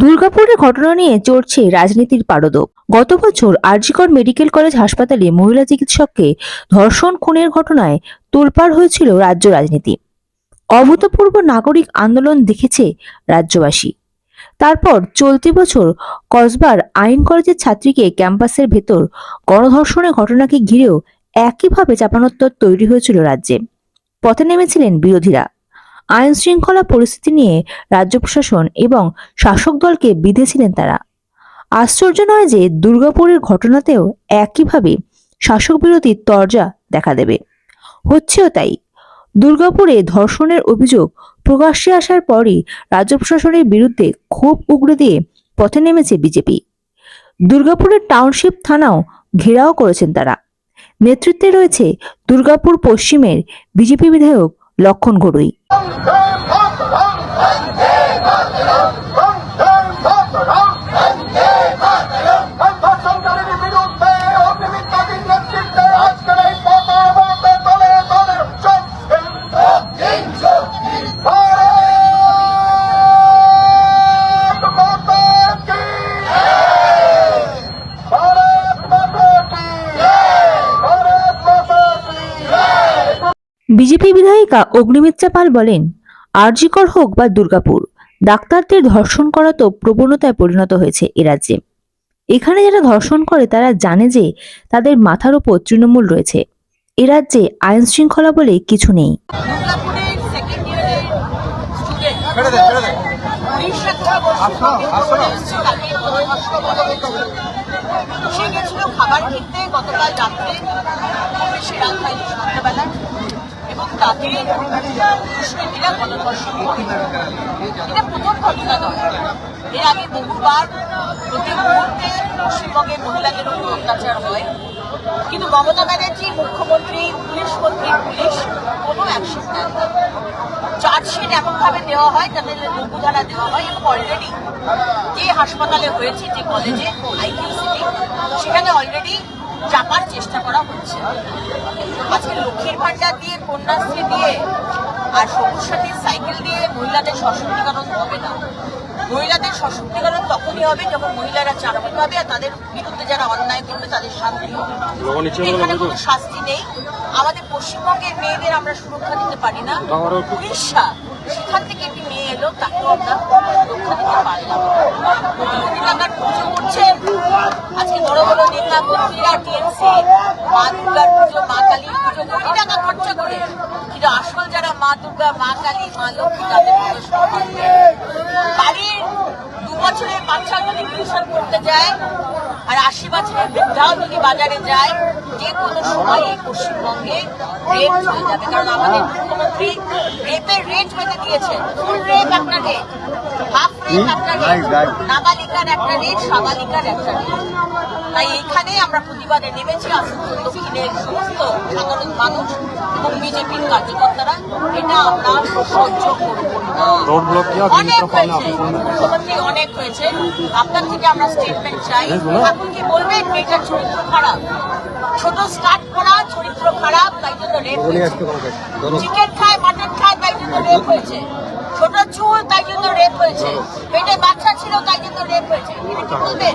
দুর্গাপুরের ঘটনা নিয়ে চড়ছে রাজনীতির পারদপ। গত বছর আরজিকর মেডিকেল কলেজ হাসপাতালে মহিলা চিকিৎসককে ধর্ষণ, খুনের ঘটনায় তোলপাড় হয়েছিল রাজ্য রাজনীতি। অভূতপূর্ব নাগরিক আন্দোলন দেখেছে রাজ্যবাসী। তারপর চলতি বছর কসবার আইন কলেজের ছাত্রীকে ক্যাম্পাসের ভেতর গণধর্ষণের ঘটনাকে ঘিরেও একইভাবে চাপানোত্তর তৈরি হয়েছিল রাজ্যে। পথে নেমেছিলেন বিরোধীরা। আইন শৃঙ্খলা পরিস্থিতি নিয়ে রাজ্য প্রশাসন এবং শাসক দলকে বিঁধেছিলেন তারা। আশ্চর্য নয় যে দুর্গাপুরের ঘটনাতেও একইভাবে শাসক বিরোধী তরজা দেখা দেবে। হচ্ছেও তাই। দুর্গাপুরে ধর্ষণের অভিযোগ প্রকাশ্যে আসার পরই রাজ্য প্রশাসনের বিরুদ্ধে ক্ষোভ উগড়ে দিয়ে পথে নেমেছে বিজেপি। দুর্গাপুরের টাউনশিপ থানাও ঘেরাও করেছেন তারা। নেতৃত্বে রয়েছে দুর্গাপুর পশ্চিমের বিজেপি বিধায়ক লক্ষণ ঘড়ুই বিজেপি বিধায়িকা অগ্নিমিত্রা পাল বলেন আরজিকর হোক বা দুর্গাপুর ডাক্তারদের ধর্ষণ করা তো প্রবণতায় পরিণত হয়েছে এ রাজ্যে। এখানে যারা ধর্ষণ করে তারা জানে যে তাদের মাথার ওপর তৃণমূল রয়েছে। এ রাজ্যে আইন শৃঙ্খলা বলে কিছু নেই। সে গেছিল খাবার কিনতে গতকাল রাত্রে। সে রাত হয়নি সন্ধ্যাবেলা এবং তাকে দুষ্কৃতীরা গণধর্ষণ করে। এটা প্রথম ঘটনা নয় এর আগে বহুবার প্রতি মুহূর্তে পশ্চিমবঙ্গের মহিলাদের উপর অত্যাচার হয়। কিন্তু মমতা ব্যানার্জি, মুখ্যমন্ত্রী, পুলিশ মন্ত্রী, পুলিশ কোনো অ্যাকশন নেন না। চার্জশিট এমনভাবে দেওয়া হয়, তাদের লঘুধারা দেওয়া হয়। এবং অলরেডি যে হাসপাতালে হয়েছে, যে কলেজে আইকিউ সিটি সেখানে অলরেডি চাপার চেষ্টা করা হচ্ছে। আজকে লক্ষ্মীর ভান্ডার দিয়ে কন্যাশ্রী দিয়ে আর সবুজ সাথীর সাইকেল দিয়ে মহিলাদের সশক্তিকরণ হবে না। মহিলাদের সশক্তিকরণ তখনই হবে যখন মহিলারা চাকরি পাবে আর তাদের বিরুদ্ধে যারা অন্যায় করবে তাদের শাস্তি হবে। এখানে কোনো শাস্তি নেই। আমাদের পশ্চিমবঙ্গের মেয়েদের আমরা সুরক্ষা দিতে পারি না। উড়িষ্যা সেখান থেকে একটি মেয়ে এলো তাকেও আমরা সুরক্ষা দিতে পারলাম পুজো করছেন আজকে বড় বড় নেতা, মন্ত্রীরা টিএমসি মা দুর্গার পুজো, মা কালীর পুজো, কোটি টাকা খরচা করে। কিন্তু আসল যারা মা দুর্গা, মা কালী, মা লক্ষ্মী, তাদের পুজো সম্মান নেই। বাড়ির দু বছরের বাচ্চা যদি টিউশন করতে যায় আর আশি বছরের বৃদ্ধাও যদি বাজারে যায় যে কোনো সময় এই পশ্চিমবঙ্গে রেপ চলে যাবে। কারণ আমাদের মুখ্যমন্ত্রী রেপের রেট বেঁধে দিয়েছেন ফুল রেপ আপনাকে। হাফ রেট একটা রেট নাবালিকার একটা রেট সাবালিকার একটা রেট তাই এইখানে আমরা প্রতিবাদে নেমেছি। আসানসোল দক্ষিণের সমস্ত সাধারণ মানুষ এবং বিজেপির কার্যকর্তারা এটা আমরা সহ্য অনেক হয়েছে। মুখ্যমন্ত্রী অনেক হয়েছে। আপনার থেকে আমরা স্টেটমেন্ট চাই। এখন কি বলবেন মেয়েটার চরিত্র খারাপ। ছোট স্টার্ট করা চরিত্র খারাপ তাই জন্য রেপ হয়েছে। চিকেন খায় মাটন খায় তাই জন্য রেপ হয়েছে। ছোট চুল তাই জন্য রেপ হয়েছে। পেটে বাচ্চা ছিল তাই জন্য রেপ হয়েছে। এটা কি বলবেন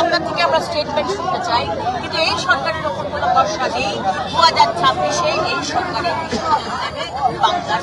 আপনার থেকে আমরা স্টেটমেন্ট শুনতে চাই। কিন্তু এই সরকারের ওপর কোনো ভরসা নেই। দু হাজার ছাব্বিশে এই সরকারের বাংলার